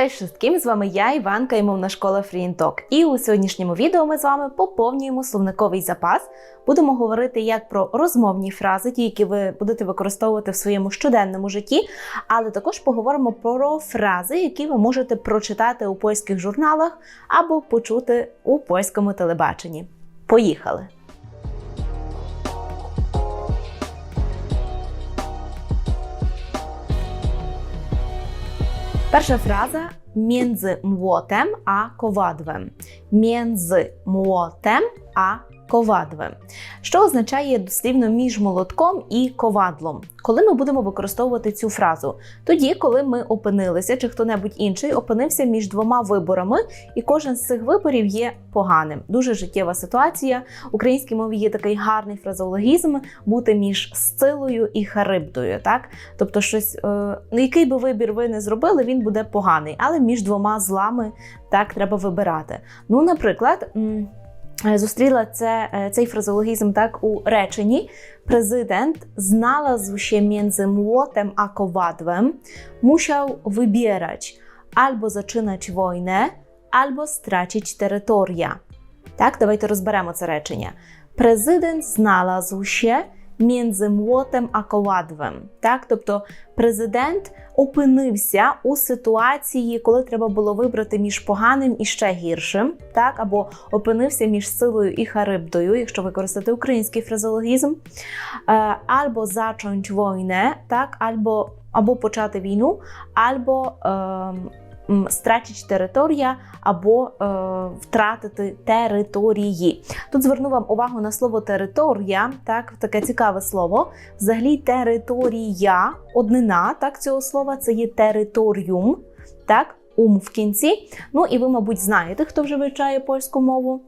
Cześć wszystkim! З вами я, Іванка і мовна школа FreeTalk. І у сьогоднішньому відео ми з вами поповнюємо словниковий запас. Будемо говорити як про розмовні фрази, ті, які ви будете використовувати в своєму щоденному житті, але також поговоримо про фрази, які ви можете прочитати у польських журналах або почути у польському телебаченні. Поїхали! Pierwsza fraza między młotem a kowadłem. Między młotem a ковадвем, що означає дослівно між молотком і ковадлом. Коли ми будемо використовувати цю фразу? Тоді, коли ми опинилися, чи хто-небудь інший опинився між двома виборами, і кожен з цих виборів є поганим. Дуже життєва ситуація. В українській мові є такий гарний фразеологізм бути між сцилою і харибдою. Так, тобто, щось, е, який би вибір ви не зробили, він буде поганий, але між двома злами так треба вибирати. Ну, наприклад. Е, Зустріла це, е, цей фразеологізм так у реченні. Президент znalazł się między młotem a kowadłem, musiał wybierać albo zaczynać wojnę, albo stracić terytoria. Так, давайте розберемо це речення. Президент znalazł się a kowadłem. Так, тобто президент опинився у ситуації, коли треба було вибрати між поганим і ще гіршим, так, або опинився між силою і харибдою, якщо використати український фразеологізм, Е, або zacząć wojnę, так, або, або почати війну, або ем, м, територія, або е, втратити території. Тут зверну вам увагу на слово територія, так, таке цікаве слово. Взагалі, територія, однина так, цього слова це є територіум, так, ум в кінці. Ну і ви, мабуть, знаєте, хто вже вивчає польську мову.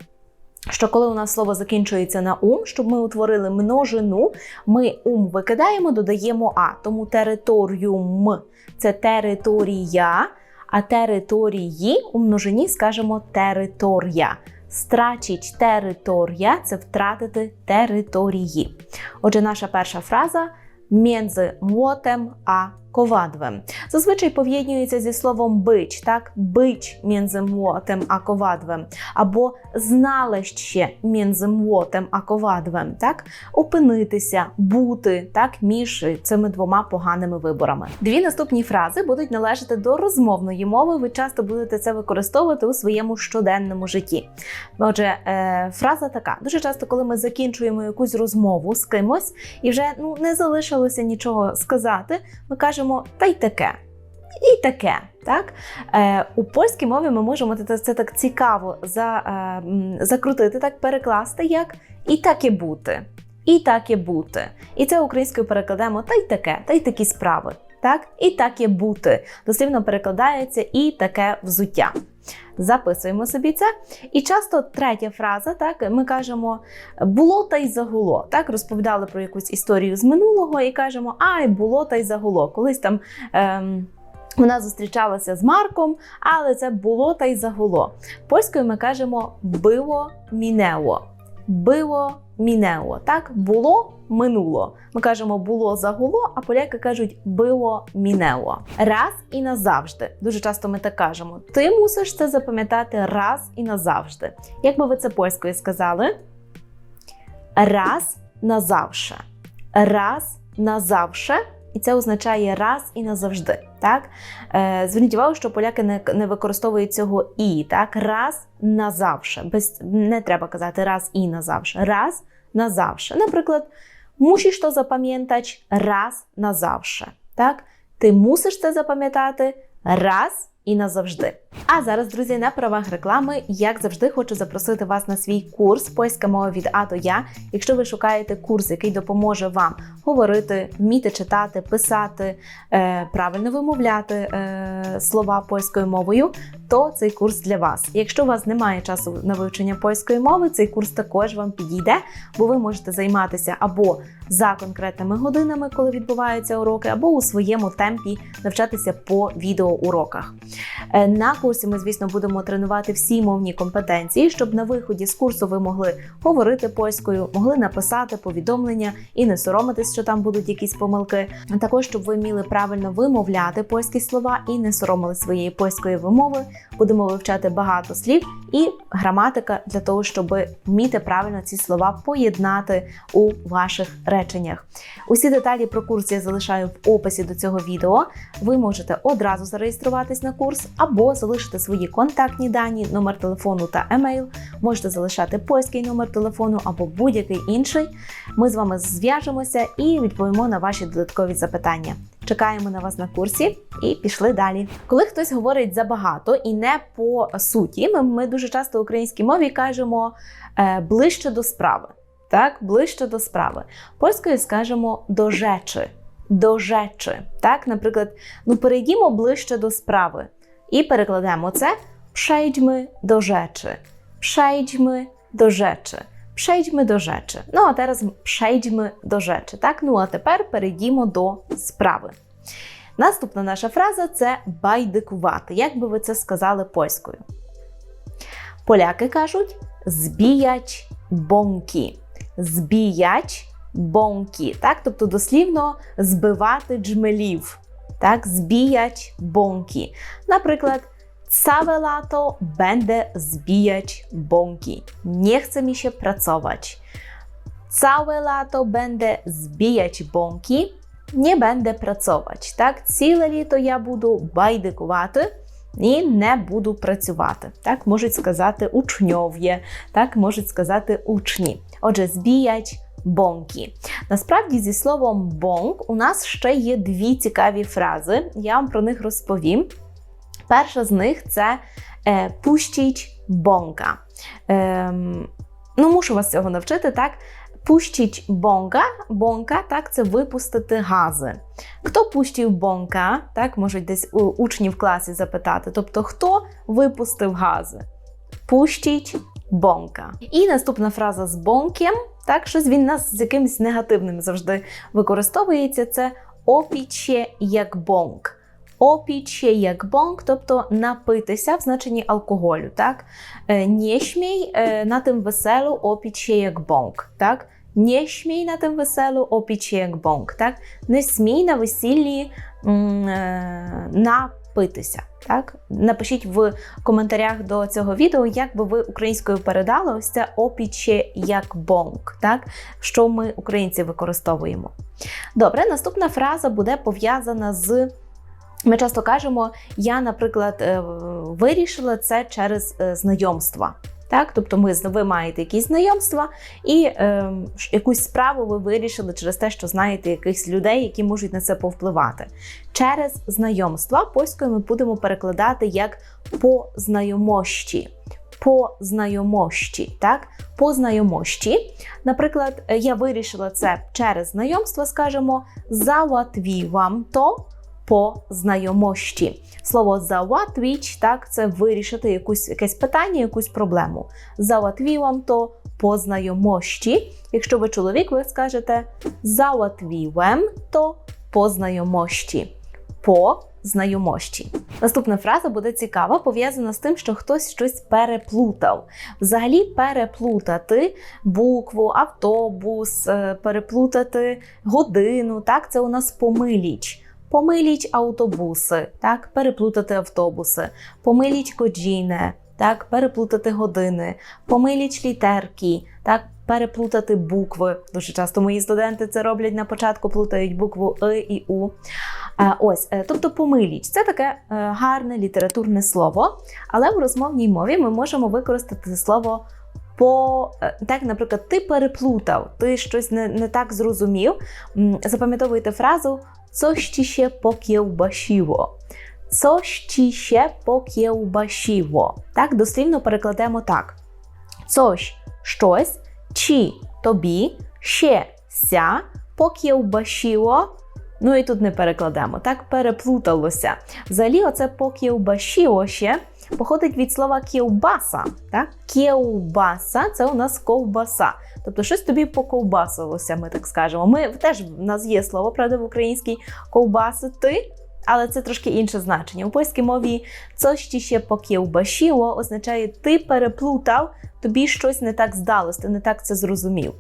Що коли у нас слово закінчується на ум, щоб ми утворили множину, ми ум викидаємо, додаємо а. Тому територіум це територія, а території у множині скажемо територія. Страчить територія це втратити території. Отже, наша перша фраза між мотем a kowadłem. Зазвичай поєднується зі словом бич, так? Бич młotem a kowadłem. Або między młotem a kowadłem, так? Опинитися, бути, так, між цими двома поганими виборами. Дві наступні фрази будуть належати до розмовної мови. Ви часто будете це використовувати у своєму щоденному житті. Отже, е, фраза така: дуже часто, коли ми закінчуємо якусь розмову з кимось і вже ну не залишилося нічого сказати, ми кажемо та й таке. І таке, так? Е, у польській мові ми можемо це, це так цікаво за, е, закрутити, так перекласти як і таке бути. І таке бути. І це українською перекладаємо та й таке, та й такі справи. Так? І так і бути. Дослівно перекладається і таке взуття. Записуємо собі це. І часто третя фраза, так ми кажемо було та й загуло. Так розповідали про якусь історію з минулого і кажемо, ай, було та й загуло. Колись там. Ем, вона зустрічалася з Марком, але це було та й загуло. Польською ми кажемо било мінео. Било мінео. Так, було минуло. Ми кажемо було загуло, а поляки кажуть било мінео. Раз і назавжди. Дуже часто ми так кажемо. Ти мусиш це запам'ятати раз і назавжди. Як би ви це польською сказали? Раз назавше. Раз назавше. І це означає раз і назавжди. Так? Е, зверніть увагу, що поляки не, не використовують цього і. Так? Раз назавше. Без, не треба казати раз і назавше. Раз назавше. Наприклад, мусиш то запам'ятати раз назавше. Так? Ти мусиш це запам'ятати раз і назавжди. А зараз, друзі, на правах реклами, як завжди, хочу запросити вас на свій курс Польська мова від А до Я. Якщо ви шукаєте курс, який допоможе вам говорити, вміти читати, писати, е, правильно вимовляти е, слова польською мовою, то цей курс для вас. Якщо у вас немає часу на вивчення польської мови, цей курс також вам підійде, бо ви можете займатися або за конкретними годинами, коли відбуваються уроки, або у своєму темпі навчатися по відеоуроках. Е, На курсі ми, звісно, будемо тренувати всі мовні компетенції, щоб на виході з курсу ви могли говорити польською, могли написати повідомлення і не соромитись, що там будуть якісь помилки. А Також щоб ви вміли правильно вимовляти польські слова і не соромили своєї польської вимови. Будемо вивчати багато слів і граматика для того, щоб вміти правильно ці слова поєднати у ваших реченнях. Усі деталі про курс я залишаю в описі до цього відео. Ви можете одразу зареєструватись на курс або залишити свої контактні дані, номер телефону та емейл. Можете залишати польський номер телефону або будь-який інший. Ми з вами зв'яжемося і відповімо на ваші додаткові запитання. Чекаємо на вас на курсі і пішли далі. Коли хтось говорить забагато і не по суті, ми, ми дуже часто в українській мові кажемо е, ближче до справи. Так, ближче до справи. Польською скажемо до жечі. До жечі. Так, наприклад, ну перейдімо ближче до справи. І перекладемо це przejdźmy до rzeczy. Przejdźmy do rzeczy. Przejdźmy do rzeczy. Ну, а teraz przejdźmy do rzeczy. Так, ну а тепер перейдімо до справи. Наступна наша фраза це байдикувати. Як би ви це сказали польською? Поляки кажуть збіять бонки. Збіять бонки. Так, тобто дослівно збивати джмелів. Так, збіять бонки. Наприклад, Całe lato będę zbijać bąki. Nie chce mi się pracować. Całe lato będę zbijać bąki. Nie będę pracować. Так, ціле літо я буду байдикувати і не буду працювати. Так, можуть сказати учньов'є, так можуть сказати учні. Отже, збіять бонки. Насправді, зі словом бонк у нас ще є дві цікаві фрази. Я вам про них розповім. Перша з них це е, пущіть бонка. Е, ну, мушу вас цього навчити, так? Пущіть бонка, бонка, так, це випустити гази. Хто пустив бонка? Так, можуть десь учні в класі запитати. Тобто, хто випустив гази? Пущіть бонка. І наступна фраза з бонком, так, щось він нас з якимось негативним завжди використовується. Це опіче як бонк. Опіче як бонк, тобто напитися в значенні алкоголю. Так? Е, śmiej е, на тим веселу опіче як бонк. Так? Не śmiej на тим веселу опіче як бонк. Так? Не смій на весіллі м, е. Так? Напишіть в коментарях до цього відео, як би ви українською передали ось це опіче як бонг, так? що ми, українці, використовуємо. Добре, наступна фраза буде пов'язана з. Ми часто кажемо, я, наприклад, е, вирішила це через е, знайомства. Так, тобто ми ви маєте якісь знайомства, і е, якусь справу ви вирішили через те, що знаєте якихось людей, які можуть на це повпливати. Через знайомства польською ми будемо перекладати як по знайомощі. По знайомощі, так? По знайомощі. Наприклад, я вирішила це через знайомство, скажемо, załatwiłam to по знайомощі. Слово załatwić, так, це вирішити якусь, якесь питання, якусь проблему. Załatwiłam то по знайомощі. Якщо ви чоловік, ви скажете załatwiłem то по знайомощі. По знайомощі. Наступна фраза буде цікава, пов'язана з тим, що хтось щось переплутав. Взагалі, переплутати букву, автобус, е, переплутати годину. Так, це у нас помиліч. Помиліть автобуси, так, переплутати автобуси, помиліть годжини, так, переплутати години, помиліть літерки, так, переплутати букви. Дуже часто мої студенти це роблять на початку, плутають букву И і У. Е, Ось, е, тобто помиліч це таке е, гарне літературне слово, але в розмовній мові ми можемо використати слово. По так, наприклад, ти переплутав, ти щось не не так зрозумів. Запам'ятовуйте фразу Coś ci się pokiełbasiło. Coś ci się pokiełbasiło. Так, дослівно перекладемо так. Coś, щось, ci тобі, ще ся, покiełbasiło Ну і тут не перекладемо, так переплуталося. Взагалі, оце покіубашіо ще походить від слова кіубаса. Так? Кіубаса це у нас ковбаса. Тобто щось тобі поковбасилося, ми так скажемо. Ми теж в нас є слово, правда, в українській ковбасити, але це трошки інше значення. У польській мові coś ci ще покіубашіло означає ти переплутав, тобі щось не так здалось, ти не так це зрозумів.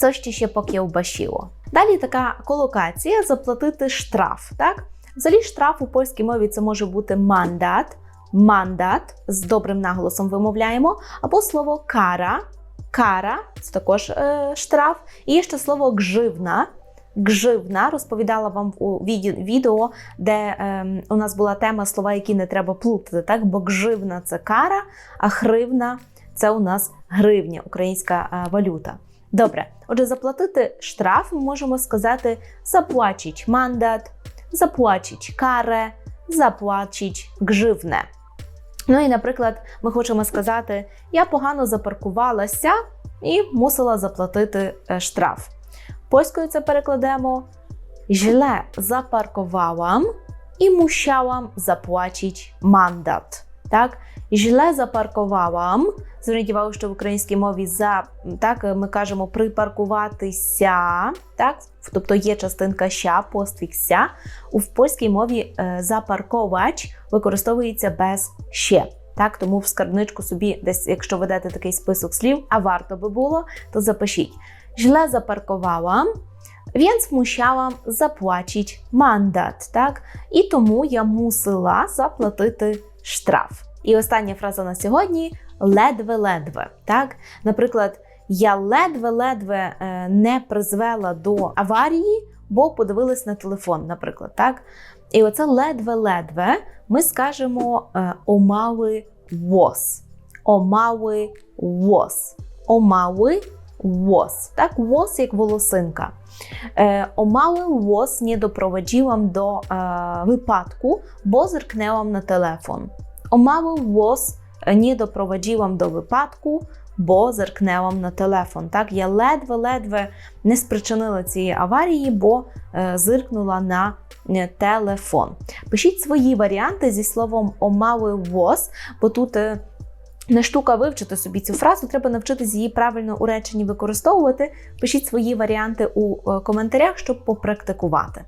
Coś ci ще покіубашіло. Далі така колокація заплатити штраф. Так? Взагалі штраф у польській мові це може бути мандат, мандат з добрим наголосом вимовляємо, або слово кара. Кара це також е, штраф. І ще слово гживна. Гживна розповідала вам у відео, де е, у нас була тема слова, які не треба плутати. Так? Бо гживна це кара, а гривна це у нас гривня, українська е, валюта. Добре, отже, заплатити штраф ми можемо сказати заплачить мандат, заплачить каре, заплачить гживне. Ну і, наприклад, ми хочемо сказати: я погано запаркувалася і мусила заплатити е, штраф. Польською це перекладемо źle запаркувałam і musiałam zapłacić mandat. Так, źle запаркувałam. Зверніть увагу, що в українській мові за так ми кажемо припаркуватися, так, тобто є частинка ща, постфік ся. У польській мові запарковач використовується без ще. Так, тому в скарбничку собі, десь, якщо ведете такий список слів, а варто би було, то запишіть. Źle запаркувałam, więc musiałam zapłacić mandat. Так? І тому я мусила заплатити штраф. І остання фраза на сьогодні ледве-ледве. Так? Наприклад, я ледве-ледве е, не призвела до аварії, бо подивилась на телефон, наприклад. Так? І оце ледве-ледве ми скажемо е, омали was. Омали was. Омали was. Так, was як волосинка. E, o mały włos nie doprowadziłam do e, wypadku, bo zerknęłam na telefon. O mały ні nie doprowadziłam до випадку, бо зеркнелам на телефон. Так, я ледве-ледве не спричинила цієї аварії, бо е, зиркнула на е, телефон. Пишіть свої варіанти зі словом о mały бо тут е, не штука вивчити собі цю фразу, треба навчитись її правильно у реченні використовувати. Пишіть свої варіанти у е, коментарях, щоб попрактикувати.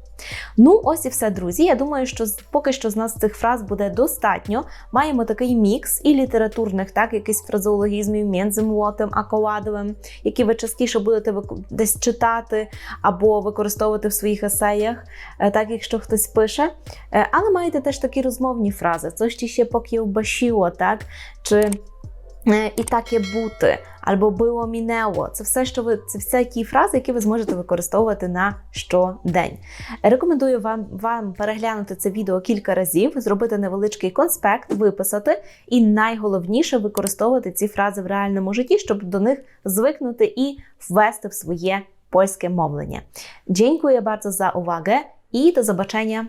Ну, ось і все, друзі. Я думаю, що поки що з нас цих фраз буде достатньо. Маємо такий мікс і літературних, так, якийсь фразеологізмів м'єнзимвотим, аколадовим, які ви частіше будете десь читати або використовувати в своїх есеях, е, так якщо хтось пише. Е, Але маєте теж такі розмовні фрази. Це ще поки обашіло, так? Чи і таке бути, або було мінело. Це все, що ви це все ті фрази, які ви зможете використовувати на щодень. Рекомендую вам, вам переглянути це відео кілька разів, зробити невеличкий конспект, виписати, і найголовніше використовувати ці фрази в реальному житті, щоб до них звикнути і ввести в своє польське мовлення. Дякую bardzo za uwagę i do zobaczenia